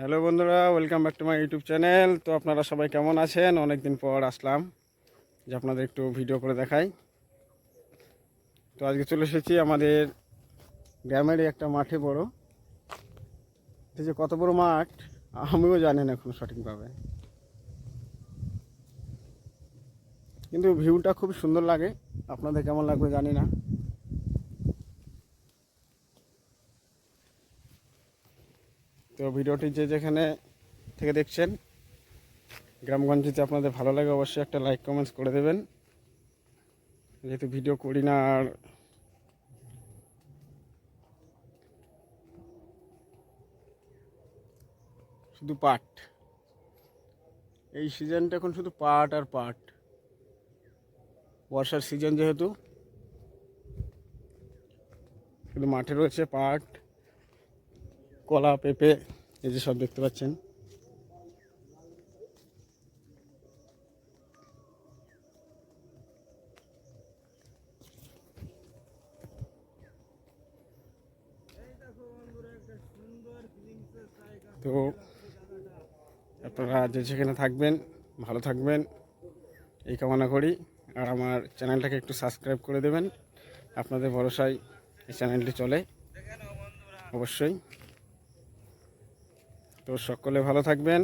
Hello বন্ধুরা welcome back to my YouTube channel তো আপনারা সবাই কেমন আছেন? অনেক দিন পর আসলাম, যে আপনাদের একটু ভিডিও করে দেখাই। তো আজকে চলে এসেছি আমাদের গ্রামেরই একটা মাঠে বড়। যে কত বড় মাঠ, আমিও জানি না এখন সঠিকভাবে। কিন্তু ভিউটা খুব সুন্দর লাগে। আপনাদের কেমন লাগবে জানি না। তো ভিডিওটি যে যেখানে থেকে দেখছেন গ্রামগঞ্জ যদি আপনাদের ভালো লাগে অবশ্যই একটা লাইক কমেন্টস করে দেবেন। যেহেতু ভিডিও করি না আর শুধু পাট। এই সিজনটা এখন শুধু পাট আর পাট। বর্ষার সিজন যেহেতু, শুধু মাঠে রয়েছে পাট। কলা, পেঁপে, এই যে সব দেখতে পাচ্ছেন। তো আপনারা যে যেখানে থাকবেন, ভালো থাকবেন। এই কামনা করি। আর আমার চ্যানেলটাকে একটু সাবস্ক্রাইব করে দেবেন। আপনাদের ভরসায় এই চ্যানেলটি চলে। অবশ্যই। তো সকলে ভালো থাকবেন।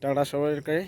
টাটা সবাইকে।